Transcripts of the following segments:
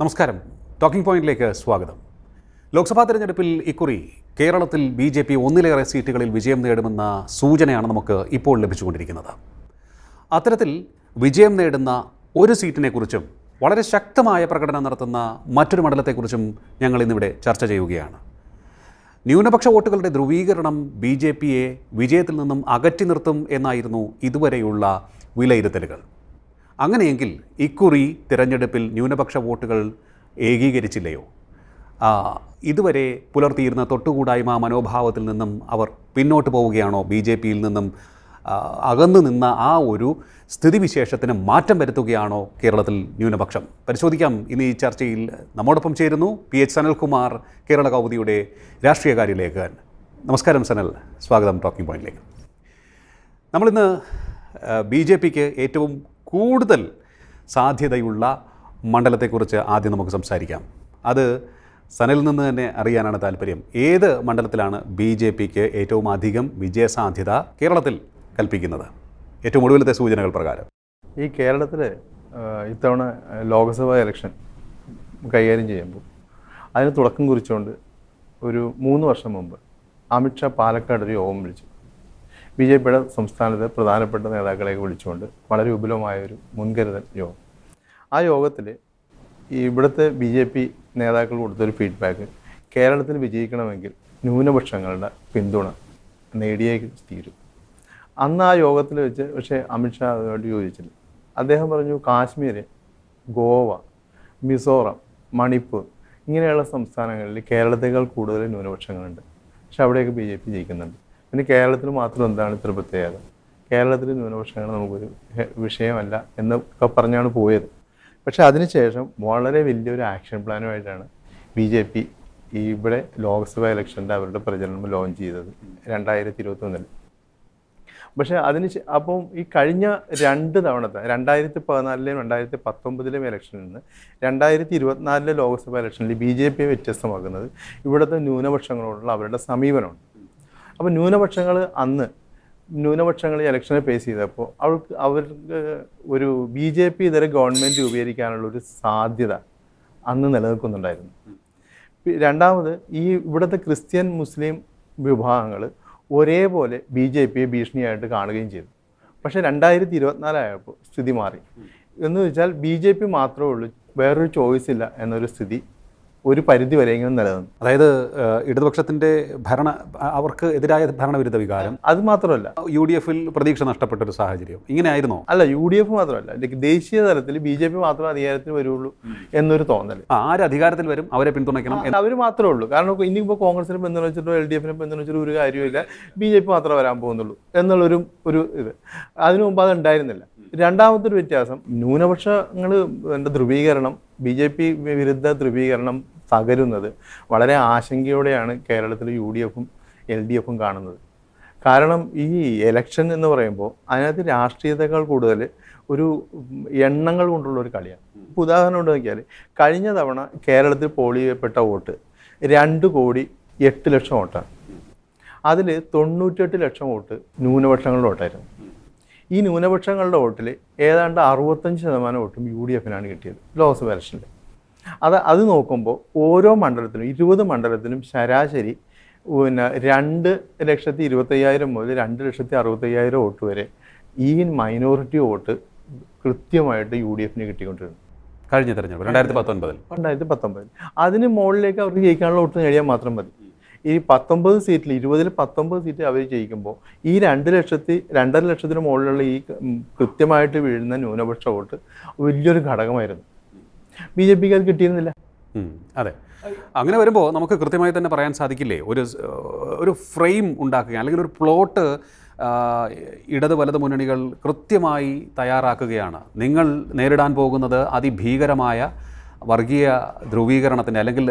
നമസ്കാരം. ടോക്കിംഗ് പോയിന്റിലേക്ക് സ്വാഗതം. ലോക്സഭാ തെരഞ്ഞെടുപ്പിൽ ഇക്കുറി കേരളത്തിൽ ബി ജെ പി ഒന്നിലേറെ സീറ്റുകളിൽ വിജയം നേടുമെന്ന സൂചനയാണ് നമുക്ക് ഇപ്പോൾ ലഭിച്ചുകൊണ്ടിരിക്കുന്നത്. അത്തരത്തിൽ വിജയം നേടുന്ന ഒരു സീറ്റിനെക്കുറിച്ചും വളരെ ശക്തമായ പ്രകടനം നടത്തുന്ന മറ്റൊരു മണ്ഡലത്തെക്കുറിച്ചും ഞങ്ങൾ ഇന്നിവിടെ ചർച്ച ചെയ്യുകയാണ്. ന്യൂനപക്ഷ വോട്ടുകളുടെ ധ്രുവീകരണം ബി ജെ പിയെ വിജയത്തിൽ നിന്നും അകറ്റി നിർത്തും എന്നായിരുന്നു ഇതുവരെയുള്ള വിലയിരുത്തലുകൾ. അങ്ങനെയെങ്കിൽ ഇക്കുറി തിരഞ്ഞെടുപ്പിൽ ന്യൂനപക്ഷ വോട്ടുകൾ ഏകീകരിച്ചില്ലയോ? ഇതുവരെ പുലർത്തിയിരുന്ന തൊട്ടുകൂടായ്മ മനോഭാവത്തിൽ നിന്നും അവർ പിന്നോട്ട് പോവുകയാണോ? ബി ജെ പിയിൽ നിന്നും അകന്നു നിന്ന ആ ഒരു സ്ഥിതിവിശേഷത്തിന് മാറ്റം വരുത്തുകയാണോ കേരളത്തിൽ ന്യൂനപക്ഷം? പരിശോധിക്കാം. ഇന്ന് ഈ ചർച്ചയിൽ നമ്മോടൊപ്പം ചേരുന്നു പി എച്ച് സനൽകുമാർ കേരള കൗമുദിയുടെ രാഷ്ട്രീയകാര്യ ലേഖകൻ. നമസ്കാരം സനൽ. സ്വാഗതം ടോക്കിംഗ് പോയിന്റിലേക്ക്. നമ്മളിന്ന് ബി ജെ പിക്ക് ഏറ്റവും കൂടുതൽ സാധ്യതയുള്ള മണ്ഡലത്തെക്കുറിച്ച് ആദ്യം നമുക്ക് സംസാരിക്കാം. അത് സനലിൽ നിന്ന് തന്നെ അറിയാനാണ് താല്പര്യം. ഏത് മണ്ഡലത്തിലാണ് ബി ജെ പിക്ക് ഏറ്റവും അധികം വിജയസാധ്യത കേരളത്തിൽ കൽപ്പിക്കുന്നത്? ഏറ്റവും ഒടുവിലത്തെ സൂചനകൾ പ്രകാരം. ഈ കേരളത്തിൽ ഇത്തവണ ലോക്സഭാ ഇലക്ഷൻ കൈകാര്യം ചെയ്യുമ്പോൾ അതിന് തുടക്കം കുറിച്ചുകൊണ്ട് ഒരു മൂന്ന് വർഷം മുമ്പ് അമിത്ഷാ പാലക്കാട് ഒരു യോഗം വിളിച്ചു. ബി ജെ പിയുടെ സംസ്ഥാനത്തെ പ്രധാനപ്പെട്ട നേതാക്കളെയൊക്കെ വിളിച്ചുകൊണ്ട് വളരെ വിപുലമായ ഒരു മുൻകരുതൽ യോഗം. ആ യോഗത്തിൽ ഇവിടുത്തെ ബി ജെ പി നേതാക്കൾ കൊടുത്തൊരു ഫീഡ്ബാക്ക് കേരളത്തിൽ വിജയിക്കണമെങ്കിൽ ന്യൂനപക്ഷങ്ങളുടെ പിന്തുണ നേടിയേ തീരും. അന്ന് ആ യോഗത്തിൽ വെച്ച് പക്ഷേ അമിത്ഷാ അതുമായിട്ട് യോജിച്ചില്ല. അദ്ദേഹം പറഞ്ഞു കാശ്മീർ ഗോവ മിസോറം മണിപ്പൂർ ഇങ്ങനെയുള്ള സംസ്ഥാനങ്ങളിൽ കേരളത്തേക്കാൾ കൂടുതൽ ന്യൂനപക്ഷങ്ങളുണ്ട്. പക്ഷെ അവിടെയൊക്കെ ബി ജെ പി ജയിക്കുന്നുണ്ട്. പിന്നെ കേരളത്തിൽ മാത്രം എന്താണ് ഇത്ര പ്രത്യേകത? കേരളത്തിൽ ന്യൂനപക്ഷങ്ങൾ നമുക്കൊരു വിഷയമല്ല എന്നൊക്കെ പറഞ്ഞാണ് പോയത്. പക്ഷേ അതിനുശേഷം വളരെ വലിയൊരു ആക്ഷൻ പ്ലാനുമായിട്ടാണ് ബി ജെ പി ഇവിടെ ലോക്സഭ ഇലക്ഷന്റെ അവരുടെ പ്രചരണം ലോഞ്ച് ചെയ്തത് രണ്ടായിരത്തി ഇരുപത്തി ഒന്നിൽ പക്ഷെ അതിന് അപ്പം ഈ കഴിഞ്ഞ രണ്ട് തവണത്തെ രണ്ടായിരത്തി പതിനാലിലെയും രണ്ടായിരത്തി പത്തൊമ്പതിലെയും ഇലക്ഷനിൽ നിന്ന് രണ്ടായിരത്തി ഇരുപത്തിനാലിലെ ലോക്സഭാ ഇലക്ഷനിൽ ബി ജെ പിയെ വ്യത്യസ്തമാക്കുന്നത് ഇവിടുത്തെ ന്യൂനപക്ഷങ്ങളോടുള്ള അവരുടെ സമീപനമാണ്. അപ്പോൾ ന്യൂനപക്ഷങ്ങൾ അന്ന് ന്യൂനപക്ഷങ്ങൾ ഇലക്ഷനെ ഫേസ് ചെയ്തപ്പോൾ അവർക്ക് അവർക്ക് ഒരു ബി ജെ പി ഇതര ഗവൺമെന്റ് രൂപീകരിക്കാനുള്ള ഒരു സാധ്യത അന്ന് നിലനിൽക്കുന്നുണ്ടായിരുന്നു. രണ്ടാമത് ഈ ഇവിടുത്തെ ക്രിസ്ത്യൻ മുസ്ലിം വിഭാഗങ്ങൾ ഒരേപോലെ ബി ജെ പിയെ ഭീഷണിയായിട്ട് കാണുകയും ചെയ്തു. പക്ഷേ രണ്ടായിരത്തി ഇരുപത്തിനാലായപ്പോൾ സ്ഥിതി മാറി. എന്ന് വെച്ചാൽ ബി ജെ പി മാത്രമേ ഉള്ളൂ വേറൊരു ചോയ്സ് ഇല്ല എന്നൊരു സ്ഥിതി ഒരു പരിധി വരെയെങ്കിലും നിലനിന്നു. അതായത് ഇടതുപക്ഷത്തിന്റെ ഭരണ അവർക്ക് എതിരായ ഭരണവിരുദ്ധ വികാരം. അത് മാത്രമല്ല. യു ഡി എഫിൽ പ്രതീക്ഷ നഷ്ടപ്പെട്ട ഒരു സാഹചര്യം. ഇങ്ങനെയായിരുന്നോ? അല്ല യു ഡി എഫ് മാത്രമല്ല ദേശീയ തലത്തിൽ ബി ജെ പി മാത്രമേ അധികാരത്തിൽ വരുള്ളൂ എന്നൊരു തോന്നൽ ആര് അധികാരത്തിൽ വരും? അവരെ പിന്തുണയ്ക്കണം അവർ മാത്രമേ ഉള്ളൂ. കാരണം ഇനിയിപ്പോൾ കോൺഗ്രസിനെ പിന്തുണച്ചിട്ടോ എൽ ഡി എഫിനെ പിന്തുണച്ചിട്ടോ ഒരു കാര്യമില്ല. ബി ജെ പി മാത്രമേ വരാൻ പോകുന്നുള്ളൂ എന്നുള്ളൊരു ഒരു ഇത്. അതിനു മുമ്പ് അത് ഉണ്ടായിരുന്നില്ല. രണ്ടാമത്തെ ഒരു വ്യത്യാസം ന്യൂനപക്ഷങ്ങൾ ധ്രുവീകരണം ബി ജെ പി വിരുദ്ധ ധ്രുവീകരണം തകരുന്നത് വളരെ ആശങ്കയോടെയാണ് കേരളത്തിൽ യു ഡി എഫും എൽ ഡി എഫും കാണുന്നത്. കാരണം ഈ എലക്ഷൻ എന്ന് പറയുമ്പോൾ അതിനകത്ത് രാഷ്ട്രീയത്തെക്കാൾ കൂടുതൽ ഒരു എണ്ണങ്ങൾ കൊണ്ടുള്ള ഒരു കളിയാണ്. ഇപ്പോൾ ഉദാഹരണം കൊണ്ട് നോക്കിയാൽ കഴിഞ്ഞ തവണ കേരളത്തിൽ പോൾ ചെയ്യപ്പെട്ട വോട്ട് രണ്ട് കോടി എട്ട് ലക്ഷം വോട്ടാണ്. അതിൽ തൊണ്ണൂറ്റെട്ട് ലക്ഷം വോട്ട് ന്യൂനപക്ഷങ്ങളുടെ വോട്ടായിരുന്നു. ഈ ന്യൂനപക്ഷങ്ങളുടെ വോട്ടിൽ ഏതാണ്ട് അറുപത്തഞ്ച് ശതമാനം വോട്ടും യു ഡി എഫിനാണ് കിട്ടിയത് ലോക്സഭ ഇലക്ഷനിൽ. അത് അത് നോക്കുമ്പോൾ ഓരോ മണ്ഡലത്തിനും ഇരുപത് മണ്ഡലത്തിനും ശരാശരി പിന്നെ രണ്ട് ലക്ഷത്തി ഇരുപത്തയ്യായിരം മുതൽ രണ്ട് ലക്ഷത്തി അറുപത്തയ്യായിരം വോട്ട് വരെ ഈ മൈനോറിറ്റി വോട്ട് കൃത്യമായിട്ട് യു ഡി എഫിന് കിട്ടിക്കൊണ്ടിരുന്നു. കഴിഞ്ഞ തെരഞ്ഞെടുപ്പ് രണ്ടായിരത്തി പത്തൊൻപതിൽ. രണ്ടായിരത്തി പത്തൊമ്പതിൽ അതിന് മുകളിലേക്ക് അവർക്ക് ജയിക്കാനുള്ള വോട്ട് നേടിയാൽ മാത്രം മതി. ഈ പത്തൊമ്പത് സീറ്റിൽ ഇരുപതിൽ പത്തൊമ്പത് സീറ്റ് അവർ ജയിക്കുമ്പോൾ ഈ രണ്ട് ലക്ഷത്തി രണ്ടര ലക്ഷത്തിന് മുകളിലുള്ള ഈ കൃത്യമായിട്ട് വീഴുന്ന ന്യൂനപക്ഷ വോട്ട് വലിയൊരു ഘടകമായിരുന്നു. ബി ജെ പിക്ക് അത് കിട്ടിയിരുന്നില്ല. അതെ. അങ്ങനെ വരുമ്പോൾ നമുക്ക് കൃത്യമായി തന്നെ പറയാൻ സാധിക്കില്ലേ? ഒരു ഒരു ഫ്രെയിം ഉണ്ടാക്കുക അല്ലെങ്കിൽ ഒരു പ്ലോട്ട് ഇടത് വലത് മുന്നണികൾ കൃത്യമായി തയ്യാറാക്കുകയാണ്. നിങ്ങൾ നേരിടാൻ പോകുന്നത് അതിഭീകരമായ വർഗീയ ധ്രുവീകരണത്തിന്റെ അല്ലെങ്കിൽ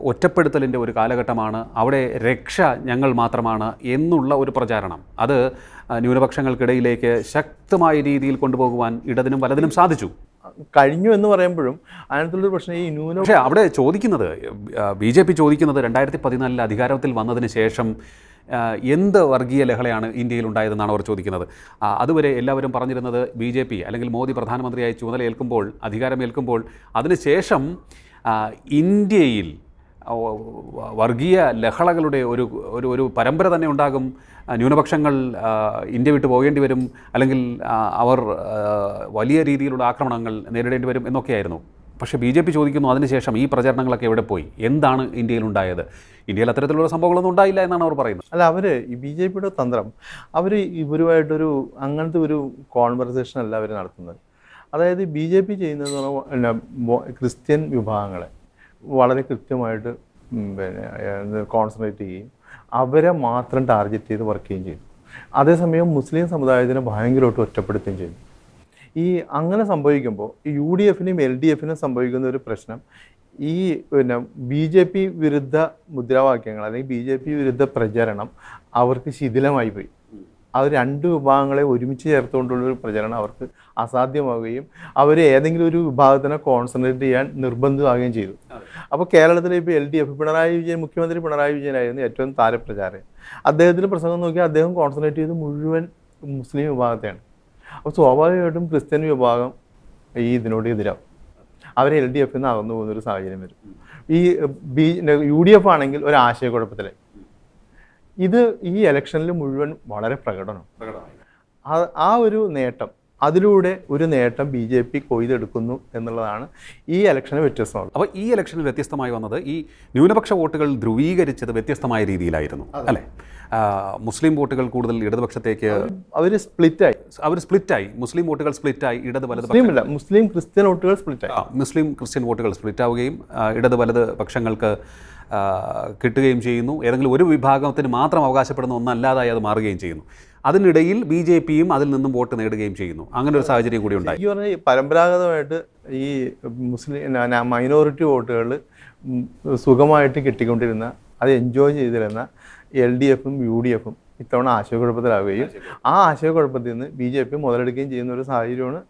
ഒറ്റപ്പെടുത്തലിന്റെ ഒരു കാലഘട്ടമാണ്. അവിടെ രക്ഷ ഞങ്ങൾ മാത്രമാണ് എന്നുള്ള ഒരു പ്രചാരണം. അത് ന്യൂനപക്ഷങ്ങൾക്കിടയിലേക്ക് ശക്തമായ രീതിയിൽ കൊണ്ടുപോകുവാൻ ഇടതിനും വലതിനും സാധിച്ചു. കഴിഞ്ഞു എന്ന് പറയുമ്പോഴും അതിനകത്തുള്ളൊരു പ്രശ്നം ഈ ന്യൂന പക്ഷേ അവിടെ ചോദിക്കുന്നത് ബി ജെ പി ചോദിക്കുന്നത് രണ്ടായിരത്തി പതിനാലിൽ അധികാരത്തിൽ വന്നതിന് ശേഷം എന്ത് വർഗീയ ലഹളയാണ് ഇന്ത്യയിൽ ഉണ്ടായതെന്നാണ് അവർ ചോദിക്കുന്നത്. അതുവരെ എല്ലാവരും പറഞ്ഞിരുന്നത് ബി ജെ പി അല്ലെങ്കിൽ മോദി പ്രധാനമന്ത്രിയായി ചുമതലയേൽക്കുമ്പോൾ അധികാരമേൽക്കുമ്പോൾ അതിനുശേഷം ഇന്ത്യയിൽ വർഗീയ ലഹളകളുടെ ഒരു ഒരു ഒരു പരമ്പര തന്നെ ഉണ്ടാകും. ന്യൂനപക്ഷങ്ങൾ ഇന്ത്യ വിട്ട് പോകേണ്ടി വരും. അല്ലെങ്കിൽ അവർ വലിയ രീതിയിലുള്ള ആക്രമണങ്ങൾ നേരിടേണ്ടി വരും എന്നൊക്കെയായിരുന്നു. പക്ഷേ ബി ജെ പി ചോദിക്കുന്നു അതിനുശേഷം ഈ പ്രചരണങ്ങളൊക്കെ എവിടെ പോയി? എന്താണ് ഇന്ത്യയിൽ ഉണ്ടായത് ഇന്ത്യയിൽ അത്തരത്തിലുള്ള സംഭവങ്ങളൊന്നും ഉണ്ടായില്ല എന്നാണ് അവർ പറയുന്നത്. അല്ല അവർ ഈ ബി ജെ പിയുടെ തന്ത്രം അവർ ഇവരുമായിട്ടൊരു അങ്ങനത്തെ ഒരു കോൺവെർസേഷൻ അല്ല അവർ നടത്തുന്നത്. അതായത് ബി ജെ പി ചെയ്യുന്നത് പിന്നെ ക്രിസ്ത്യൻ വിഭാഗങ്ങളെ വളരെ കൃത്യമായിട്ട് പിന്നെ കോൺസെൻട്രേറ്റ് ചെയ്യുകയും അവരെ മാത്രം ടാർഗറ്റ് ചെയ്ത് വർക്ക് ചെയ്യുകയും ചെയ്തു. അതേസമയം മുസ്ലിം സമുദായത്തിനെ ഭയങ്കരമായിട്ട് ഒറ്റപ്പെടുത്തുകയും ചെയ്തു. ഈ അങ്ങനെ സംഭവിക്കുമ്പോൾ യു ഡി എഫിനും എൽ ഡി എഫിനും സംഭവിക്കുന്ന ഒരു പ്രശ്നം ഈ പിന്നെ ബി ജെ പി വിരുദ്ധ മുദ്രാവാക്യങ്ങൾ അല്ലെങ്കിൽ ബി ജെ പി വിരുദ്ധ പ്രചരണം അവർക്ക് ശിഥിലമായി പോയി. അത് രണ്ട് വിഭാഗങ്ങളെ ഒരുമിച്ച് ചേർത്തുകൊണ്ടുള്ള ഒരു പ്രചരണം അവർക്ക് അസാധ്യമാവുകയും അവർ ഏതെങ്കിലും ഒരു വിഭാഗത്തിനെ കോൺസെൻട്രേറ്റ് ചെയ്യാൻ നിർബന്ധമാവുകയും ചെയ്തു. അപ്പോൾ കേരളത്തിലെ ഇപ്പോൾ L D F Pinarayi Vijayan മുഖ്യമന്ത്രി പിണറായി വിജയനായിരുന്നു ഏറ്റവും താരപ്രചാരൻ അദ്ദേഹത്തിന്റെ പ്രസംഗം നോക്കിയാൽ അദ്ദേഹം കോൺസെൻട്രേറ്റ് ചെയ്ത് മുഴുവൻ മുസ്ലിം വിഭാഗത്തെയാണ്. അപ്പോൾ സ്വാഭാവികമായിട്ടും ക്രിസ്ത്യൻ വിഭാഗം ഈ ഇതിനോട് എതിരാവും. അവരെ എൽ ഡി എഫിൽ നിന്ന് അകന്നു പോകുന്ന ഒരു സാഹചര്യം വരും. ഈ ബി യു ഡി എഫ് ആണെങ്കിൽ ഒരു ആശയക്കുഴപ്പത്തിലായി. ഇത് ഈ ഇലക്ഷനിൽ മുഴുവൻ വളരെ പ്രകടനം. ആ- ആ ഒരു നേട്ടം അതിലൂടെ ഒരു നേട്ടം ബി ജെ പി കൊയ്തെടുക്കുന്നു എന്നുള്ളതാണ് ഈ ഇലക്ഷന് വ്യത്യസ്തമാകുന്നത് അപ്പോൾ ഈ ഇലക്ഷനിൽ വ്യത്യസ്തമായി വന്നത് ഈ ന്യൂനപക്ഷ വോട്ടുകൾ ധ്രുവീകരിച്ചത് വ്യത്യസ്തമായ രീതിയിലായിരുന്നു അല്ലേ? മുസ്ലിം വോട്ടുകൾ കൂടുതൽ ഇടതുപക്ഷത്തേക്ക് അവർ സ്പ്ലിറ്റായി. അവർ സ്പ്ലിറ്റായി. മുസ്ലിം വോട്ടുകൾ സ്പ്ലിറ്റായി ഇടത് വലത് മുസ്ലിം മുസ്ലിം ക്രിസ്ത്യൻ വോട്ടുകൾ സ്പ്ലിറ്റായി. മുസ്ലിം ക്രിസ്ത്യൻ വോട്ടുകൾ സ്പ്ലിറ്റ് ആവുകയും ഇടത് വലത് പക്ഷങ്ങൾക്ക് കിട്ടുകയും ചെയ്യുന്നു. ഏതെങ്കിലും ഒരു വിഭാഗത്തിന് മാത്രം അവകാശപ്പെടുന്ന ഒന്നല്ലാതായി അത് മാറുകയും ചെയ്യുന്നു. അതിനിടയിൽ ബി ജെ പിയും അതിൽ നിന്നും വോട്ട് നേടുകയും ചെയ്യുന്നു. അങ്ങനെ ഒരു സാഹചര്യം കൂടി ഉണ്ടായി. ഈ പറഞ്ഞ ഈ പരമ്പരാഗതമായിട്ട് ഈ മുസ്ലിം മൈനോറിറ്റി വോട്ടുകൾ സുഖമായിട്ട് കിട്ടിക്കൊണ്ടിരുന്ന അത് എൻജോയ് ചെയ്തിരുന്ന എൽ ഡി എഫും യു ഡി എഫും ഇത്തവണ ആശയക്കുഴപ്പത്തിലാവുകയും ആ ആശയക്കുഴപ്പത്തിൽ നിന്ന് ബി ജെ പി മുതലെടുക്കുകയും ചെയ്യുന്ന ഒരു സാഹചര്യമാണ്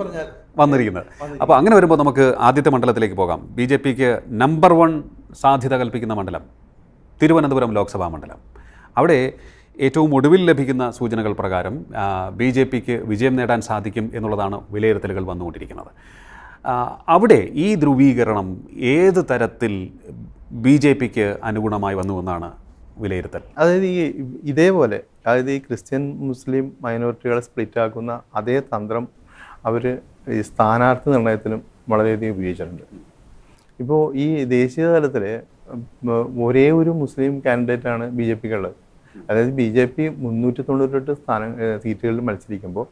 പറഞ്ഞാൽ വന്നിരിക്കുന്നത്. അപ്പോൾ അങ്ങനെ വരുമ്പോൾ നമുക്ക് ആദ്യത്തെ മണ്ഡലത്തിലേക്ക് പോകാം. ബി ജെ പിക്ക് നമ്പർ വൺ സാധ്യത കൽപ്പിക്കുന്ന മണ്ഡലം തിരുവനന്തപുരം ലോക്സഭാ മണ്ഡലം. അവിടെ ഏറ്റവും ഒടുവിൽ ലഭിക്കുന്ന സൂചനകൾ പ്രകാരം ബി ജെ പിക്ക് വിജയം നേടാൻ സാധിക്കും എന്നുള്ളതാണ് വിലയിരുത്തലുകൾ വന്നുകൊണ്ടിരിക്കുന്നത്. അവിടെ ഈ ധ്രുവീകരണം ഏത് തരത്തിൽ ബി ജെ പിക്ക് അനുഗുണമായി വന്നുവെന്നാണ് വിലയിരുത്തൽ? അതായത് ഈ ഇതേപോലെ അതായത് ഈ ക്രിസ്ത്യൻ മുസ്ലിം മൈനോറിറ്റികളെ സ്പ്ലിറ്റ് ആക്കുന്ന അതേ തന്ത്രം അവർ ഈ സ്ഥാനാർത്ഥി നിർണയത്തിലും വളരെയധികം ഉപയോഗിച്ചിട്ടുണ്ട്. ഇപ്പോൾ ഈ ദേശീയ തലത്തിൽ ഒരേ ഒരു മുസ്ലിം കാൻഡിഡേറ്റാണ് ബി ജെ പിക്ക് ഉള്ളത്. അതായത് ബി ജെ പി മുന്നൂറ്റി തൊണ്ണൂറ്റെട്ട് സ്ഥാനം സീറ്റുകളിൽ മത്സരിക്കുമ്പോൾ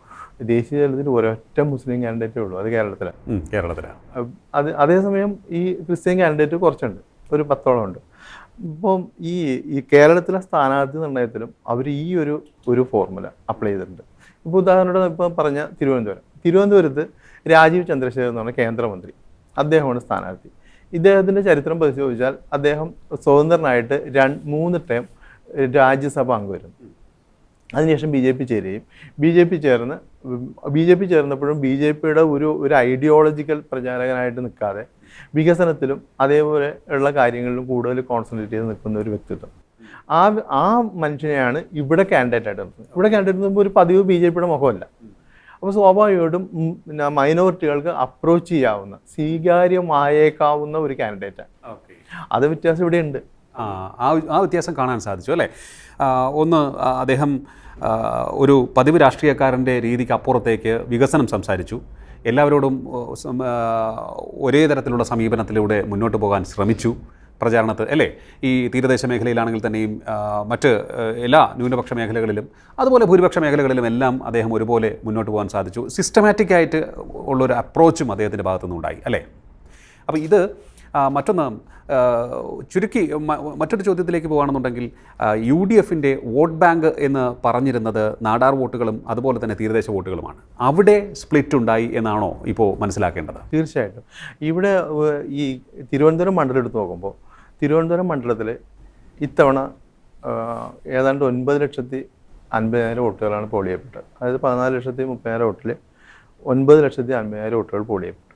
ദേശീയ തലത്തിൽ ഒരൊറ്റ മുസ്ലിം കാൻഡിഡേറ്റേ ഉള്ളൂ അത് കേരളത്തിലാണ് കേരളത്തിലാണ് അത് അതേസമയം ഈ ക്രിസ്ത്യൻ കാൻഡിഡേറ്റ് കുറച്ചുണ്ട് ഒരു പത്തോളം ഉണ്ട്. ഇപ്പം ഈ ഈ കേരളത്തിലെ സ്ഥാനാർത്ഥി നിർണയത്തിലും അവർ ഈ ഒരു ഒരു ഫോർമുല അപ്ലൈ ചെയ്തിട്ടുണ്ട്. ഇപ്പോൾ ഉദാഹരണം ഇപ്പം പറഞ്ഞ തിരുവനന്തപുരം. തിരുവനന്തപുരത്ത് രാജീവ് ചന്ദ്രശേഖർ എന്ന് പറഞ്ഞ കേന്ദ്രമന്ത്രി അദ്ദേഹമാണ് സ്ഥാനാർത്ഥി. ഇദ്ദേഹത്തിന്റെ ചരിത്രം പരിശോധിച്ചാൽ അദ്ദേഹം സ്വതന്ത്രനായിട്ട് രണ്ട് മൂന്ന് ടൈം രാജ്യസഭ അംഗമായിരുന്നു അതിനുശേഷം ബി ജെ പി ചേരുകയും. ബി ജെ പി ചേർന്ന് ബി ജെ പി ചേർന്നപ്പോഴും ബി ജെ പിയുടെ ഒരു ഒരു ഐഡിയോളജിക്കൽ പ്രചാരകനായിട്ട് നിൽക്കാതെ വികസനത്തിലും അതേപോലെ ഉള്ള കാര്യങ്ങളിലും കൂടുതൽ കോൺസെൻട്രേറ്റ് ചെയ്ത് നിൽക്കുന്ന ഒരു വ്യക്തിത്വം. ആ ആ മനുഷ്യനെയാണ് ഇവിടെ കാൻഡിഡേറ്റ് ആയിട്ട് നിർത്തുന്നത്. ഇവിടെ കാൻഡിഡേറ്റ് നിൽക്കുമ്പോൾ ഒരു പതിവ് ബി ജെ പിയുടെ മുഖമല്ല. അപ്പോൾ സ്വാഭാവികമായിട്ടും പിന്നെ മൈനോറിറ്റികൾക്ക് അപ്രോച്ച് ചെയ്യാവുന്ന സ്വീകാര്യമായേക്കാവുന്ന ഒരു കാൻഡിഡേറ്റാണ് അത് വ്യത്യാസം ഇവിടെ ഉണ്ട് ആ ആ വ്യത്യാസം കാണാൻ സാധിച്ചു അല്ലേ? ഒന്ന് അദ്ദേഹം ഒരു പതിവ് രാഷ്ട്രീയക്കാരന്റെ രീതിക്ക് അപ്പുറത്തേക്ക് വികസനം സംസാരിച്ചു. എല്ലാവരോടും ഒരേ തരത്തിലുള്ള സമീപനത്തിലൂടെ മുന്നോട്ട് പോകാൻ ശ്രമിച്ചു പ്രചാരണത്ത് അല്ലേ? ഈ തീരദേശ മേഖലയിലാണെങ്കിൽ തന്നെയും മറ്റ് എല്ലാ ന്യൂനപക്ഷ മേഖലകളിലും അതുപോലെ ഭൂരിപക്ഷ മേഖലകളിലും എല്ലാം അദ്ദേഹം ഒരുപോലെ മുന്നോട്ട് പോകാൻ സാധിച്ചു. സിസ്റ്റമാറ്റിക്കായിട്ട് ഉള്ളൊരു അപ്രോച്ചും അദ്ദേഹത്തിന്റെ ഭാഗത്തുനിന്നുണ്ടായി അല്ലേ? അപ്പോൾ ഇത് മറ്റൊന്ന് ചുരുക്കി മറ്റൊരു ചോദ്യത്തിലേക്ക് പോകുകയാണെന്നുണ്ടെങ്കിൽ യു ഡി എഫിന്റെ വോട്ട് ബാങ്ക് എന്ന് പറഞ്ഞിരുന്നത് നാടാർ വോട്ടുകളും അതുപോലെ തന്നെ തീരദേശ വോട്ടുകളുമാണ്. അവിടെ സ്പ്ലിറ്റ് ഉണ്ടായി എന്നാണോ ഇപ്പോൾ മനസ്സിലാക്കേണ്ടത്? തീർച്ചയായിട്ടും. ഇവിടെ ഈ തിരുവനന്തപുരം മണ്ഡലം എടുത്ത് നോക്കുമ്പോൾ തിരുവനന്തപുരം മണ്ഡലത്തിൽ ഇത്തവണ ഏതാണ്ട് ഒൻപത് ലക്ഷത്തി അൻപതിനായിരം വോട്ടുകളാണ് പോൾ ചെയ്യപ്പെട്ടത്. അതായത് പതിനാല് ലക്ഷത്തി മുപ്പതിനായിരം വോട്ടിൽ ഒൻപത് ലക്ഷത്തി അൻപതിനായിരം വോട്ടുകൾ പോൾ ചെയ്യപ്പെട്ടു.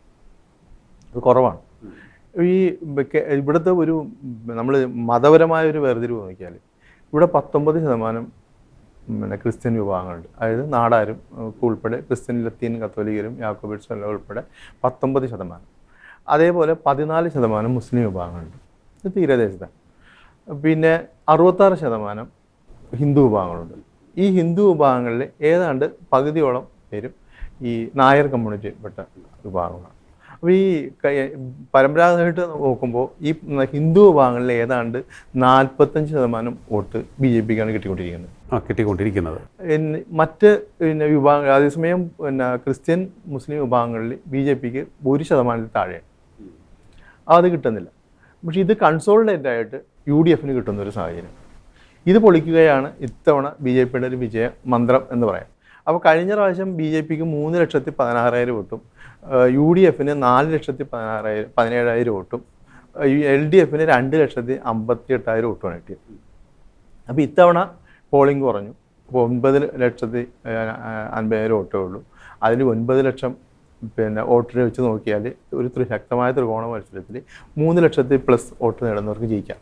അത് കുറവാണ്. ഈ ഇവിടുത്തെ ഒരു നമ്മൾ മതപരമായ ഒരു വേർതിരിവ് നോക്കിയാൽ ഇവിടെ പത്തൊമ്പത് ശതമാനം പിന്നെ ക്രിസ്ത്യൻ വിഭാഗങ്ങളുണ്ട്. അതായത് നാടാരും ഉൾപ്പെടെ ക്രിസ്ത്യൻ ലത്തീൻ കത്തോലിക്കരും യാക്കോബിറ്റ്സും എല്ലാം ഉൾപ്പെടെ പത്തൊമ്പത് ശതമാനം. അതേപോലെ പതിനാല് ശതമാനം മുസ്ലിം വിഭാഗങ്ങളുണ്ട്. ഇത് തീരദേശത്താണ്. പിന്നെ അറുപത്താറ് ശതമാനം ഹിന്ദു വിഭാഗങ്ങളുണ്ട്. ഈ ഹിന്ദു വിഭാഗങ്ങളിൽ ഏതാണ്ട് പകുതിയോളം പേരും ഈ നായർ കമ്മ്യൂണിറ്റിയിൽപ്പെട്ട വിഭാഗങ്ങളാണ്. അപ്പോൾ ഈ പരമ്പരാഗതമായിട്ട് നോക്കുമ്പോൾ ഈ ഹിന്ദു വിഭാഗങ്ങളിൽ ഏതാണ്ട് നാൽപ്പത്തഞ്ച് ശതമാനം വോട്ട് ബി ജെ പിക്കാണ് കിട്ടിക്കൊണ്ടിരിക്കുന്നത്. ആ കിട്ടിക്കൊണ്ടിരിക്കുന്നത്. മറ്റ് പിന്നെ വിഭാഗങ്ങൾ അതേസമയം പിന്നെ ക്രിസ്ത്യൻ മുസ്ലിം വിഭാഗങ്ങളിൽ ബി ജെ പിക്ക് ഒരു ശതമാനത്തിൽ താഴെയാണ്. അത് കിട്ടുന്നില്ല. പക്ഷേ ഇത് കൺസോളിഡേറ്റ് ആയിട്ട് യു ഡി എഫിന് കിട്ടുന്ന ഒരു സാഹചര്യം. ഇത് പൊളിക്കുകയാണ് ഇത്തവണ ബി ജെ പിയുടെ ഒരു വിജയ മന്ത്രം എന്ന് പറയാം. അപ്പോൾ കഴിഞ്ഞ പ്രാവശ്യം ബി ജെ പിക്ക് മൂന്ന് ലക്ഷത്തി പതിനാറായിരം വോട്ടും യു ഡി എഫിന് നാല് ലക്ഷത്തി പതിനാറായിരം പതിനേഴായിരം വോട്ടും എൽ ഡി എഫിന് രണ്ട് ലക്ഷത്തി അമ്പത്തി എട്ടായിരം വോട്ടുമാണ് കിട്ടിയത്. അപ്പോൾ ഇത്തവണ പോളിംഗ് കുറഞ്ഞു. അപ്പോൾ ഒൻപത് ലക്ഷത്തി അൻപതിനായിരം വോട്ടേ ഉള്ളൂ. അതിൽ ഒൻപത് ലക്ഷം പിന്നെ വോട്ടിനെ വെച്ച് നോക്കിയാൽ ഒരു ശക്തമായ ത്രികോണ മത്സരത്തിൽ മൂന്ന് ലക്ഷത്തി പ്ലസ് വോട്ട് നേടുന്നവർക്ക് ജയിക്കാം.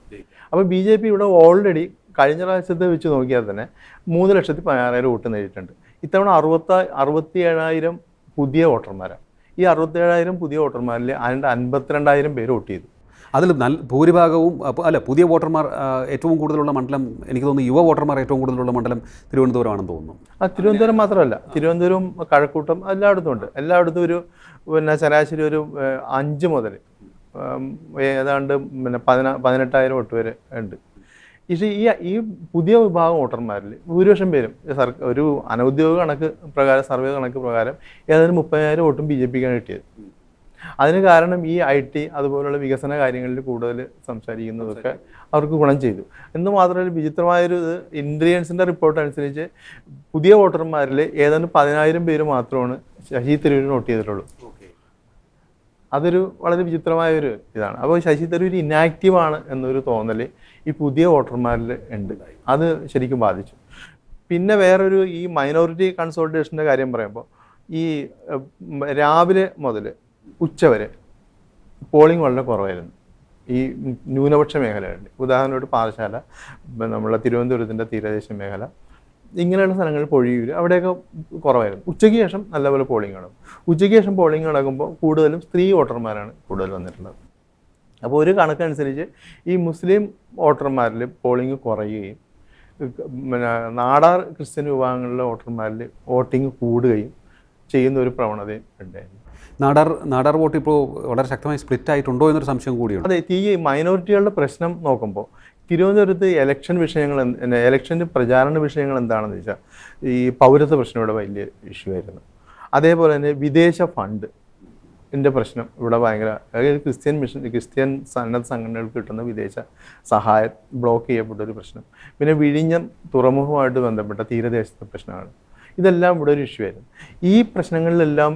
അപ്പോൾ ബി ജെ പി ഇവിടെ ഓൾറെഡി കഴിഞ്ഞ പ്രാവശ്യത്തെ വെച്ച് നോക്കിയാൽ തന്നെ മൂന്ന് ലക്ഷത്തി പതിനാറായിരം വോട്ട് നേടിയിട്ടുണ്ട്. ഇത്തവണ അറുപത്ത അറുപത്തി ഏഴായിരം പുതിയ വോട്ടർമാരാണ്. ഈ അറുപത്തി ഏഴായിരം പുതിയ വോട്ടർമാരിൽ അതിന്റെ അൻപത്തിരണ്ടായിരം പേര് വോട്ട് ചെയ്തു. അതിൽ നല്ല ഭൂരിഭാഗവും അല്ല പുതിയ വോട്ടർമാർ ഏറ്റവും കൂടുതലുള്ള മണ്ഡലം എനിക്ക് തോന്നുന്നു യുവ വോട്ടർമാർ ഏറ്റവും കൂടുതലുള്ള മണ്ഡലം തിരുവനന്തപുരമാണെന്ന് തോന്നുന്നു. ആ തിരുവനന്തപുരം മാത്രമല്ല. തിരുവനന്തപുരം കഴക്കൂട്ടം എല്ലായിടത്തും ഉണ്ട്. എല്ലായിടത്തും ഒരു പിന്നെ ശരാശരി ഒരു അഞ്ച് മുതൽ ഏതാണ്ട് പിന്നെ പതിന പതിനെട്ടായിരം വോട്ട് വരെ ഉണ്ട്. പക്ഷേ ഈ ഈ പുതിയ വിഭാഗം വോട്ടർമാരിൽ ഭൂരിപക്ഷം പേരും സർക്കാർ ഒരു അനൗദ്യോഗിക കണക്ക് പ്രകാരം സർവേ കണക്ക് പ്രകാരം ഏതായാലും മുപ്പതിനായിരം വോട്ടും ബി ജെ പിക്കാണ് കിട്ടിയത്. അതിന് കാരണം ഈ ഐ ടി അതുപോലുള്ള വികസന കാര്യങ്ങളിൽ കൂടുതൽ സംസാരിക്കുന്നതൊക്കെ അവർക്ക് ഗുണം ചെയ്തു. എന്ന് മാത്രമല്ല വിചിത്രമായൊരു ഇത് ഇൻഡ്രിയൻസിന്റെ റിപ്പോർട്ട് അനുസരിച്ച് പുതിയ വോട്ടർമാരിൽ ഏതാണ്ട് പതിനായിരം പേര് മാത്രമാണ് ശശി തരൂരിന് വോട്ട് ചെയ്തിട്ടുള്ളൂ. അതൊരു വളരെ വിചിത്രമായ ഒരു ഇതാണ്. അപ്പോൾ ശശി തരൂർ ഇനാക്റ്റീവ് ആണ് എന്നൊരു തോന്നൽ ഈ പുതിയ വോട്ടർമാരിൽ ഉണ്ട്. അത് ശരിക്കും ബാധിച്ചു. പിന്നെ വേറൊരു ഈ മൈനോറിറ്റി കൺസോൾട്ടേഷന്റെ കാര്യം പറയുമ്പോൾ ഈ രാവിലെ മുതൽ ഉച്ചവരെ പോളിംഗ് വളരെ കുറവായിരുന്നു. ഈ ന്യൂനപക്ഷ മേഖലകളിൽ ഉദാഹരണമായിട്ട് പാറശാല നമ്മളെ തിരുവനന്തപുരത്തിന്റെ തീരദേശ മേഖല ഇങ്ങനെയുള്ള സ്ഥലങ്ങളിൽ പൊഴിയൂർ അവിടെയൊക്കെ കുറവായിരുന്നു. ഉച്ചയ്ക്ക് ശേഷം നല്ലപോലെ പോളിംഗ് നടക്കും ഉച്ചയ്ക്ക് ശേഷം പോളിംഗ് നടക്കുമ്പോൾ കൂടുതലും സ്ത്രീ വോട്ടർമാരാണ് കൂടുതൽ വന്നിട്ടുള്ളത്. അപ്പോൾ ഒരു കണക്കനുസരിച്ച് ഈ മുസ്ലിം വോട്ടർമാരിൽ പോളിംഗ് കുറയുകയും പിന്നെ നാടാർ ക്രിസ്ത്യൻ വിഭാഗങ്ങളിലെ വോട്ടർമാരിൽ വോട്ടിംഗ് കൂടുകയും ചെയ്യുന്ന ഒരു പ്രവണതയും ഉണ്ടായിരുന്നു. നാടാർ നാടാർ വോട്ട് ഇപ്പോൾ വളരെ ശക്തമായി സ്പ്ലിറ്റ് ആയിട്ടുണ്ടോ എന്നൊരു സംശയം കൂടിയുണ്ട്. അതെ ഈ മൈനോറിറ്റികളുടെ പ്രശ്നം നോക്കുമ്പോൾ തിരുവനന്തപുരത്ത് ഇലക്ഷൻ വിഷയങ്ങൾ ഇലക്ഷൻ പ്രചാരണ വിഷയങ്ങൾ എന്താണെന്ന് വെച്ചാൽ ഈ പൗരത്വ പ്രശ്നം ഇവിടെ വലിയ ഇഷ്യൂ ആയിരുന്നു. അതേപോലെ തന്നെ വിദേശ ഫണ്ട് എന്റെ പ്രശ്നം ഇവിടെ ഭയങ്കര അതായത് ക്രിസ്ത്യൻ മിഷൻ ക്രിസ്ത്യൻ സന്നദ്ധ സംഘടനകൾക്ക് കിട്ടുന്ന വിദേശ സഹായം ബ്ലോക്ക് ചെയ്യപ്പെട്ട ഒരു പ്രശ്നം. പിന്നെ വിഴിഞ്ഞം തുറമുഖമായിട്ട് ബന്ധപ്പെട്ട തീരദേശത്തെ പ്രശ്നമാണ്. ഇതെല്ലാം ഇവിടെ ഒരു ഇഷ്യൂ ആയിരുന്നു. ഈ പ്രശ്നങ്ങളിലെല്ലാം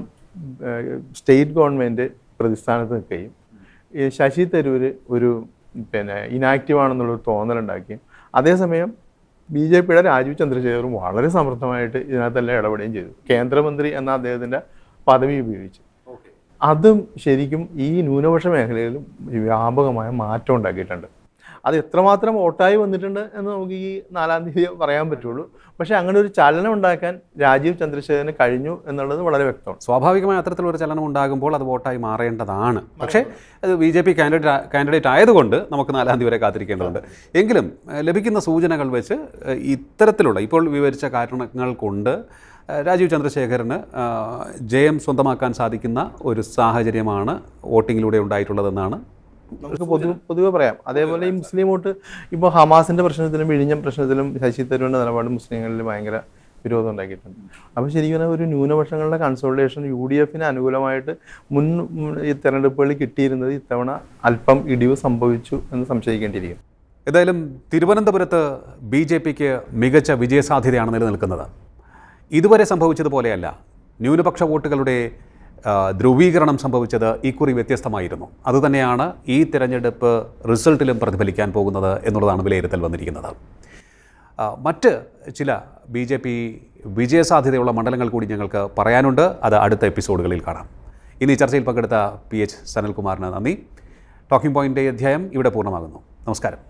സ്റ്റേറ്റ് ഗവൺമെന്റ് പ്രതിസ്ഥാനത്ത് നിൽക്കുകയും ശശി തരൂർ ഒരു പിന്നെ ഇനാക്റ്റീവ് ആണെന്നുള്ളൊരു തോന്നലുണ്ടാക്കി. അതേസമയം ബി ജെ പിയുടെ രാജീവ് ചന്ദ്രശേഖറും വളരെ സമർത്ഥമായിട്ട് ഇതിനകത്തെല്ലാം ഇടപെടുകയും ചെയ്തു. കേന്ദ്രമന്ത്രി എന്ന അദ്ദേഹത്തിന്റെ പദവി ഉപയോഗിച്ച്. അതും ശരിക്കും ഈ ന്യൂനപക്ഷ മേഖലയിലും വ്യാപകമായ മാറ്റം ഉണ്ടാക്കിയിട്ടുണ്ട്. അത് എത്രമാത്രം വോട്ടായി വന്നിട്ടുണ്ട് എന്ന് നമുക്ക് ഈ നാലാം തീയതി പറയാൻ പറ്റുള്ളൂ. പക്ഷേ അങ്ങനെ ഒരു ചലനം ഉണ്ടാക്കാൻ രാജീവ് ചന്ദ്രശേഖരന് കഴിഞ്ഞു എന്നുള്ളത് വളരെ വ്യക്തമാണ്. സ്വാഭാവികമായ അത്തരത്തിലൊരു ചലനം ഉണ്ടാകുമ്പോൾ അത് വോട്ടായി മാറേണ്ടതാണ്. പക്ഷേ അത് B J P candidate candidate ആയതുകൊണ്ട് നമുക്ക് നാലാം തീയതി വരെ കാത്തിരിക്കേണ്ടതുണ്ട്. എങ്കിലും ലഭിക്കുന്ന സൂചനകൾ വെച്ച് ഇത്തരത്തിലുള്ള ഇപ്പോൾ വിവരിച്ച കാരണങ്ങൾ കൊണ്ട് രാജീവ് ചന്ദ്രശേഖരന് ജയം സ്വന്തമാക്കാൻ സാധിക്കുന്ന ഒരു സാഹചര്യമാണ് വോട്ടിങ്ങിലൂടെ ഉണ്ടായിട്ടുള്ളതെന്നാണ് നമുക്ക് പൊതു പൊതുവെ പറയാം. അതേപോലെ ഈ മുസ്ലിം വോട്ട് ഇപ്പോൾ ഹമാസിന്റെ പ്രശ്നത്തിലും വിഴിഞ്ഞം പ്രശ്നത്തിലും ശശി തരൂരിന്റെ നിലപാട് മുസ്ലിങ്ങളിൽ ഭയങ്കര വിരോധം ഉണ്ടാക്കിയിട്ടുണ്ട്. അപ്പോൾ ശരിക്കും ഒരു ന്യൂനപക്ഷങ്ങളുടെ കൺസോൾട്ടേഷൻ യു ഡി എഫിന് അനുകൂലമായിട്ട് മുൻ ഈ തെരഞ്ഞെടുപ്പുകളിൽ കിട്ടിയിരുന്നത് ഇത്തവണ അല്പം ഇടിവ് സംഭവിച്ചു എന്ന് സംശയിക്കേണ്ടിയിരിക്കും ഏതായാലും തിരുവനന്തപുരത്ത് ബി ജെ പിക്ക് മികച്ച വിജയസാധ്യതയാണ് നിലനിൽക്കുന്നത്. ഇതുവരെ സംഭവിച്ചതുപോലെയല്ല. ന്യൂനപക്ഷ വോട്ടുകളുടെ ധ്രുവീകരണം സംഭവിച്ചത് ഇക്കുറി വ്യത്യസ്തമായിരുന്നു. അതുതന്നെയാണ് ഈ തിരഞ്ഞെടുപ്പ് റിസൾട്ടിലും പ്രതിഫലിക്കാൻ പോകുന്നത് എന്നുള്ളതാണ് വിലയിരുത്തൽ വന്നിരിക്കുന്നത്. മറ്റ് ചില ബി ജെ പി വിജയസാധ്യതയുള്ള മണ്ഡലങ്ങൾ കൂടി ഞങ്ങൾക്ക് പറയാനുണ്ട്. അത് അടുത്ത എപ്പിസോഡുകളിൽ കാണാം. ഇന്ന് ഈ ചർച്ചയിൽ പങ്കെടുത്ത പി എച്ച് സനൽകുമാറിന് നന്ദി. ടോക്കിംഗ് പോയിന്റ് അധ്യായം ഇവിടെ പൂർണമാകുന്നു. നമസ്കാരം.